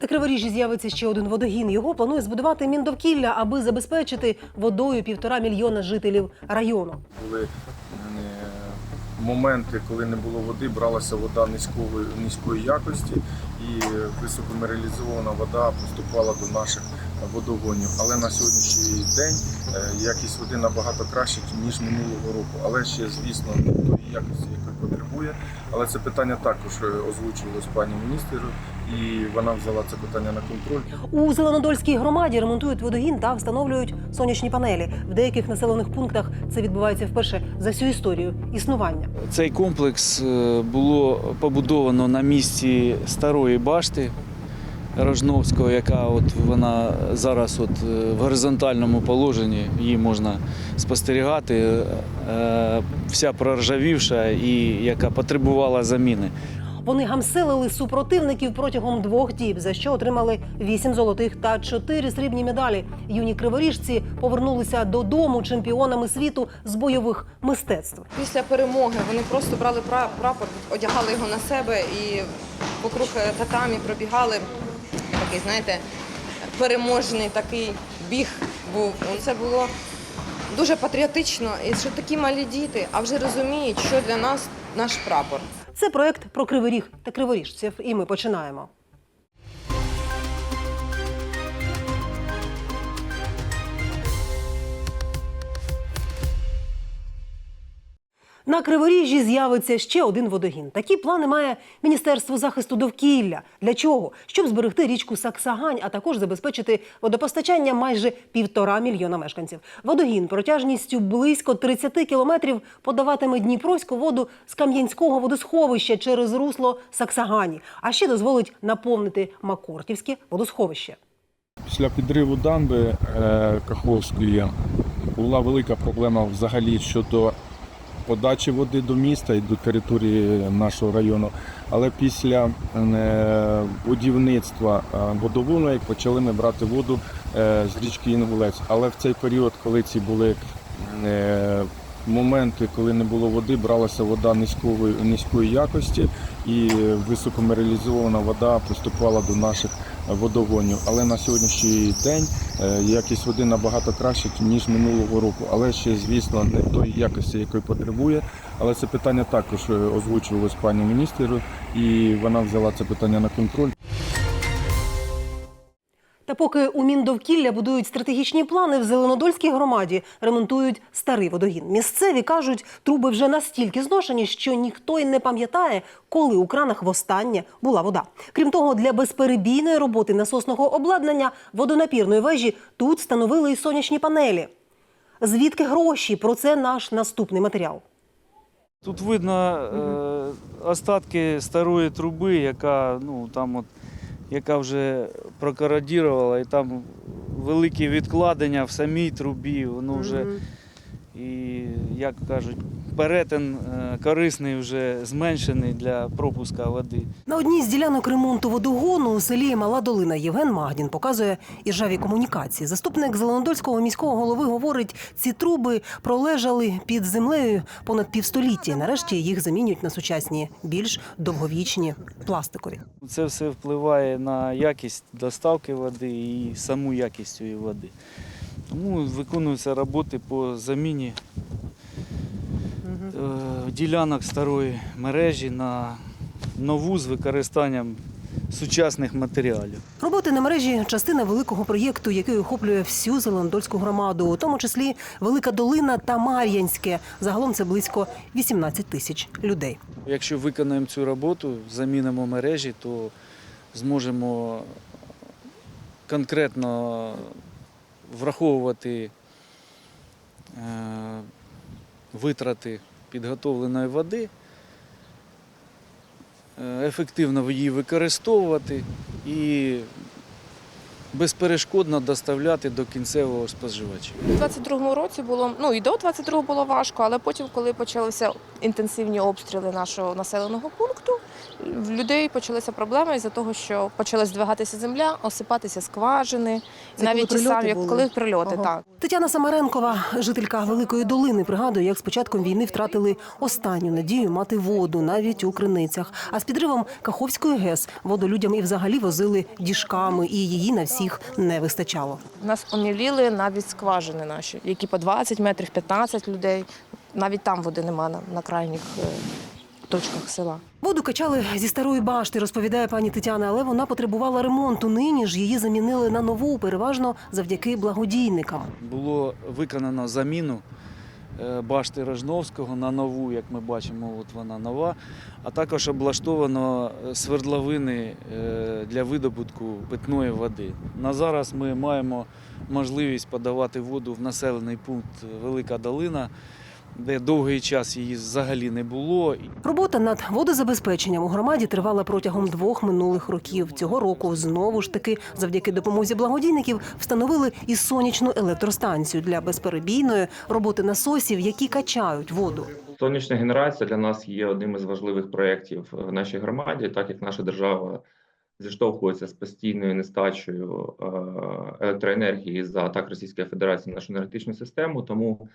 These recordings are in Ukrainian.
На Криворіжжі з'явиться ще один водогін. Його планує збудувати Міндовкілля, аби забезпечити водою півтора мільйона жителів району. були е, моменти, коли не було води, бралася вода низької, низької якості і високомералізована вода поступала до наших водогонів. Але на сьогоднішній день е, якість води набагато краще, ніж минулого року. Але ще, звісно, не тої якості, якої потребує. Але це питання також е, озвучувалось пані міністру, і вона взяла це питання на контроль. У Зеленодольській громаді ремонтують водогін та встановлюють сонячні панелі. В деяких населених пунктах це відбувається вперше за всю історію існування. Цей комплекс е, було побудовано на місці старої башти Рожновського, яка от вона зараз от е, в горизонтальному положенні, її можна спостерігати, е, вся проржавівша і яка потребувала заміни. Вони гамселили супротивників протягом двох діб, за що отримали вісім золотих та чотири срібні медалі. Юні криворіжці повернулися додому чемпіонами світу з бойових мистецтв. Після перемоги вони просто брали прапор, одягали його на себе і покруг е, татамі пробігали. Такий, знаєте, переможний такий біг був. Це було дуже патріотично. І що такі малі діти, а вже розуміють, що для нас наш прапор. Це проект про криворіг та криворіжців. І ми починаємо. На Криворіжжі з'явиться ще один водогін. Такі плани має Міністерство захисту довкілля. Для чого? Щоб зберегти річку Саксагань, а також забезпечити водопостачання майже півтора мільйона мешканців. Водогін протяжністю близько 30 кілометрів подаватиме Дніпровську воду з Кам'янського водосховища через русло Саксагані, а ще дозволить наповнити Макортівське водосховище. Після підриву дамби е, Каховської була велика проблема взагалі щодо подачі води до міста і до території нашого району. Але після е, будівництва е, водовону почали ми брати воду е, з річки Інгулець. Але в цей період, коли ці були моменти, коли не було води, бралася вода низької, низької якості і високомералізована вода поступала до наших водогонів. Але на сьогоднішній день е, якість води набагато краще, ніж минулого року. Але ще, звісно, не той якості, якої потребує. Але це питання також е, озвучувалось пані міністру, і вона взяла це питання на контроль. Та поки у Міндовкілля будують стратегічні плани, в Зеленодольській громаді ремонтують старий водогін. Місцеві кажуть, труби вже настільки зношені, що ніхто й не пам'ятає, коли у кранах востаннє була вода. Крім того, для безперебійної роботи насосного обладнання водонапірної вежі тут встановили і сонячні панелі. Звідки гроші? Про це наш наступний матеріал. Тут видно е, остатки старої труби, яка ну там от яка вже прокородірувала, і там великі відкладення в самій трубі. Воно вже і як кажуть, перетин е, корисний вже зменшений для пропуска води. На одній з ділянок ремонту водогону у селі Мала Долина Євген Магдін показує іржаві комунікації. Заступник Зеленодольського міського голови говорить, ці труби пролежали під землею понад півстоліття. Нарешті їх замінюють на сучасні, більш довговічні пластикові. Це все впливає на якість доставки води і саму якість цієї води. Тому виконуються роботи по заміні ділянок старої мережі на нову з використанням сучасних матеріалів. Роботи на мережі частина великого проєкту, який охоплює всю Зеленодольську громаду, у тому числі Велика Долина та Мар'янське. Загалом це близько 18 тисяч людей. Якщо виконаємо цю роботу, замінимо мережі, то зможемо конкретно враховувати е, витрати підготовленої води, е, ефективно її використовувати і безперешкодно доставляти до кінцевого споживача. У 22-му році було, ну і до 22-го було важко, але потім, коли почалися інтенсивні обстріли нашого населеного пункту, в людей почалися проблеми із-за того, що почала здвигатися земля, осипатися скважини, Це навіть коли прильоти самі, були? коли прильоти, Ага. так. Тетяна Самаренкова, жителька Великої Долини, пригадує, як з початком війни втратили останню надію мати воду навіть у криницях. А з підривом Каховської ГЕС воду людям і взагалі возили діжками, і її на всіх не вистачало. У нас оміліли навіть скважини наші, які по 20 метрів, 15 людей. Навіть там води нема на, на крайніх е, точках села. Воду качали зі старої башти, розповідає пані Тетяна, але вона потребувала ремонту. Нині ж її замінили на нову, переважно завдяки благодійникам. Було виконано заміну башти Рожновського на нову, як ми бачимо, от вона нова, а також облаштовано е, свердловини е, для видобутку питної води. На зараз ми маємо можливість подавати воду в населений пункт Велика Долина, де довгий час її взагалі не було. Робота над водозабезпеченням у громаді тривала протягом двох минулих років. Цього року знову ж таки, завдяки допомозі благодійників, встановили і сонячну електростанцію для безперебійної роботи насосів, які качають воду. Сонячна генерація для нас є одним із важливих проєктів в нашій громаді, так як наша держава зіштовхується з постійною нестачею е, електроенергії за атак Російської Федерації на нашу енергетичну систему. Тому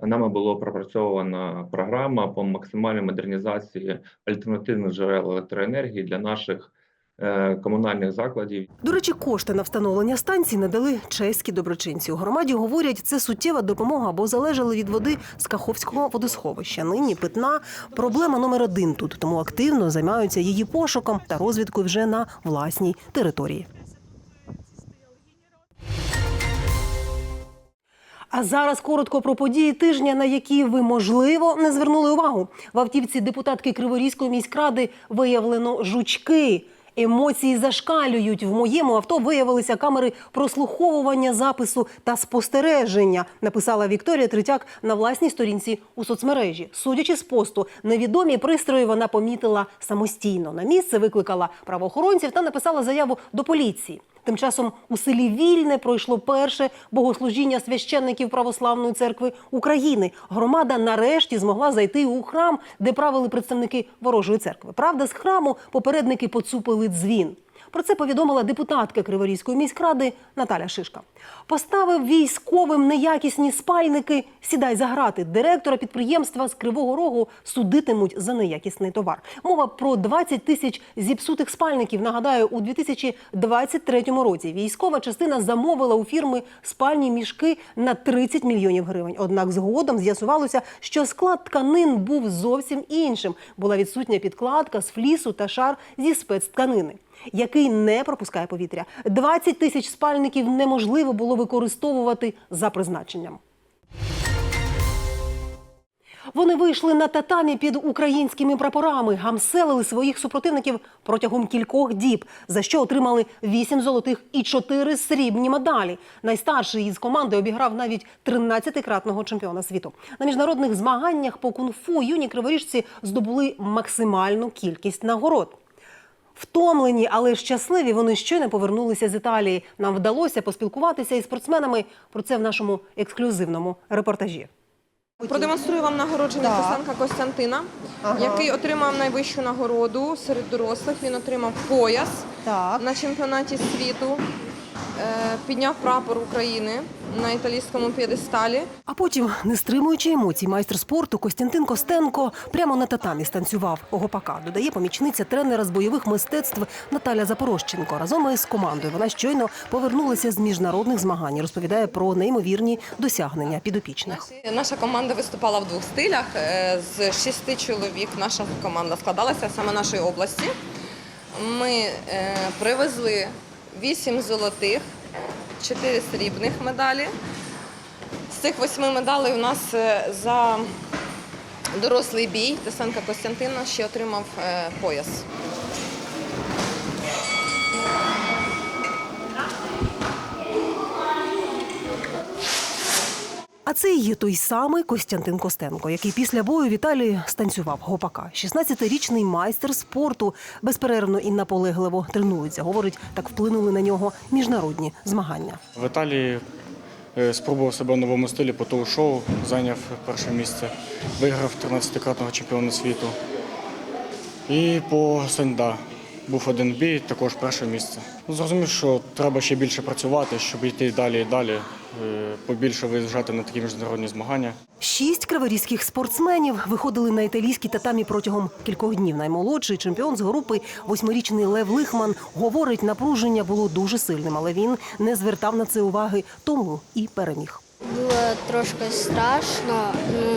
нами було пропрацьована програма по максимальній модернізації альтернативних джерел електроенергії для наших е, комунальних закладів. До речі, кошти на встановлення станції надали чеські доброчинці. У громаді говорять, це суттєва допомога, бо залежали від води з Каховського водосховища. Нині питна проблема номер один тут, тому активно займаються її пошуком та розвідкою вже на власній території. А зараз коротко про події тижня, на які ви можливо не звернули увагу. В автівці депутатки Криворізької міськради виявлено жучки. Емоції зашкалюють. В моєму авто виявилися камери прослуховування запису та спостереження. Написала Вікторія Третяк на власній сторінці у соцмережі. Судячи з посту, невідомі пристрої вона помітила самостійно. На місце викликала правоохоронців та написала заяву до поліції. Тим часом у селі Вільне пройшло перше богослужіння священників Православної церкви України. Громада нарешті змогла зайти у храм, де правили представники ворожої церкви. Правда, з храму попередники поцупили дзвін. Про це повідомила депутатка Криворізької міськради Наталя Шишка. Поставив військовим неякісні спальники. Сідай за грати. Директора підприємства з Кривого Рогу судитимуть за неякісний товар. Мова про 20 тисяч зіпсутих спальників. Нагадаю, у 2023 році військова частина замовила у фірми спальні мішки на 30 мільйонів гривень. Однак згодом з'ясувалося, що склад тканин був зовсім іншим. Була відсутня підкладка з флісу та шар зі спецтканини який не пропускає повітря. 20 тисяч спальників неможливо було використовувати за призначенням. Вони вийшли на татамі під українськими прапорами, гамселили своїх супротивників протягом кількох діб, за що отримали 8 золотих і 4 срібні медалі. Найстарший із команди обіграв навіть 13-кратного чемпіона світу. На міжнародних змаганнях по кунг-фу юні криворіжці здобули максимальну кількість нагород. Втомлені, але щасливі, вони щойно повернулися з Італії. Нам вдалося поспілкуватися із спортсменами. Про це в нашому ексклюзивному репортажі. Продемонструю вам нагородження Так. Писанка Костянтина, Ага. який отримав найвищу нагороду серед дорослих. Він отримав пояс Так. на чемпіонаті світу, е, підняв прапор України на італійському п'єдесталі. А потім, не стримуючи емоцій, майстер спорту Костянтин Костенко прямо на татамі станцював гопака. Додає помічниця тренера з бойових мистецтв Наталя Запорожченко. Разом із командою вона щойно повернулася з міжнародних змагань. Розповідає про неймовірні досягнення підопічних. Наша команда виступала в двох стилях. Е, З шести чоловік наша команда складалася саме нашої області. Ми е, привезли вісім золотих, чотири срібних медалі. З цих восьми медалей у нас е, за дорослий бій Тесенка Костянтина ще отримав е, пояс. Це і є той самий Костянтин Костенко, який після бою в Італії станцював гопака. 16-річний майстер спорту безперервно і наполегливо тренується. Говорить, так вплинули на нього міжнародні змагання. В Італії е, спробував себе в новому стилі по тоу-шоу, зайняв перше місце, виграв 13-кратного чемпіона світу. І по сенда був один бій, також перше місце. Зрозумів, що треба ще більше працювати, щоб йти далі і далі, побільше виїжджати на такі міжнародні змагання. Шість криворізьких спортсменів виходили на італійські татамі протягом кількох днів. Наймолодший чемпіон з групи, восьмирічний Лев Лихман, говорить, напруження було дуже сильним, але він не звертав на це уваги, тому і переміг. Було трошки страшно. Ну,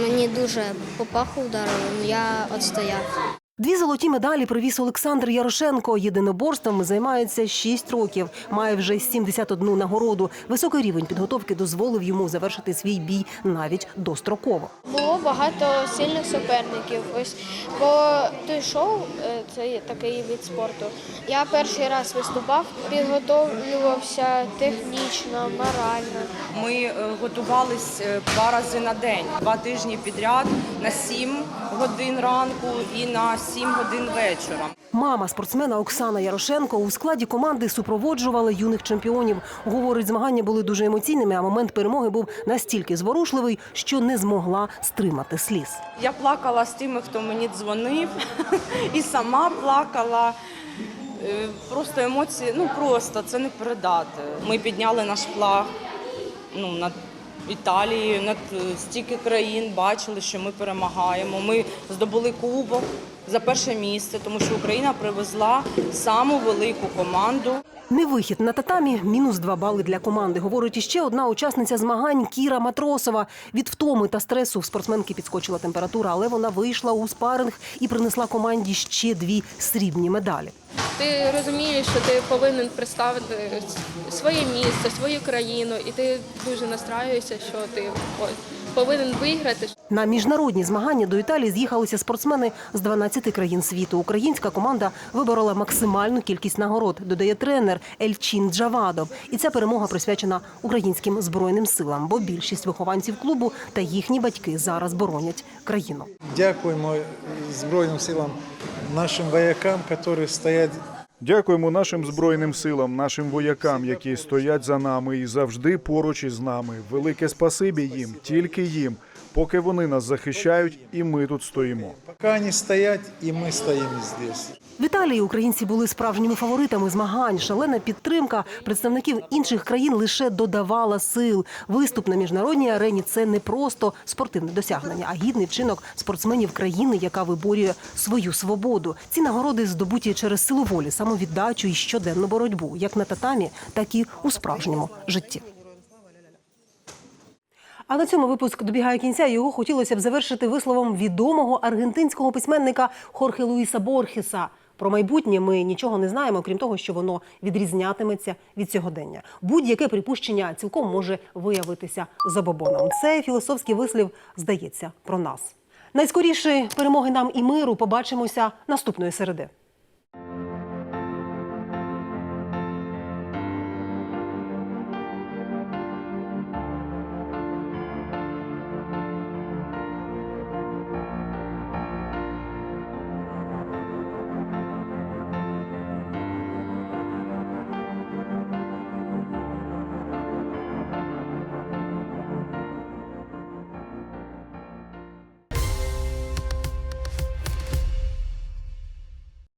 мені дуже по паху ударило, але я відстояв. Дві золоті медалі привіз Олександр Ярошенко. Єдиноборствами займається 6 років. Має вже 71 нагороду. Високий рівень підготовки дозволив йому завершити свій бій навіть достроково. Було багато сильних суперників. Ось бо той шоу е, це такий від спорту. Я перший раз виступав, підготовлювався технічно, морально. Ми е, готувались е, два рази на день, два тижні підряд на 7 годин ранку і на 7 годин вечора. Мама спортсмена Оксана Ярошенко у складі команди супроводжувала юних чемпіонів. Говорить, змагання були дуже емоційними, а момент перемоги був настільки зворушливий, що не змогла стримати сліз. Я плакала з тими, хто мені дзвонив, і сама плакала. Е, Просто емоції, ну просто це не передати. Ми підняли наш флаг ну, над Італією, над е, стільки країн, бачили, що ми перемагаємо. Ми здобули кубок за перше місце, тому що Україна привезла саму велику команду. Невихід на татамі мінус два бали для команди. Говорить іще одна учасниця змагань Кіра Матросова. Від втоми та стресу в спортсменки підскочила температура, але вона вийшла у спаринг і принесла команді ще дві срібні медалі. Ти розумієш, що ти повинен представити своє місце, свою країну, і ти дуже настраюєшся, що ти повинен виграти. На міжнародні змагання до Італії з'їхалися спортсмени з 12 країн світу. Українська команда виборола максимальну кількість нагород, додає тренер Ельчин Джавадов. І ця перемога присвячена українським збройним силам, бо більшість вихованців клубу та їхні батьки зараз боронять країну. Дякуємо Збройним силам, нашим воякам, які стоять Дякуємо нашим збройним силам, нашим воякам, які стоять за нами і завжди поруч із нами. Велике спасибі їм, тільки їм, поки вони нас захищають, і ми тут стоїмо. Поки вони стоять, і ми стоїмо здесь. В Італії українці були справжніми фаворитами змагань. Шалена підтримка представників інших країн лише додавала сил. Виступ на міжнародній арені це не просто спортивне досягнення, а гідний вчинок спортсменів країни, яка виборює свою свободу. Ці нагороди здобуті через силу волі, самовіддачу і щоденну боротьбу, як на татамі, так і у справжньому житті. А на цьому випуск добігає кінця. Його хотілося б завершити висловом відомого аргентинського письменника Хорхе Луїса Борхеса. Про майбутнє ми нічого не знаємо, крім того, що воно відрізнятиметься від сьогодення. Будь-яке припущення цілком може виявитися забобоном. Це філософський вислів здається про нас. Найскоріше перемоги нам і миру побачимося наступної середи.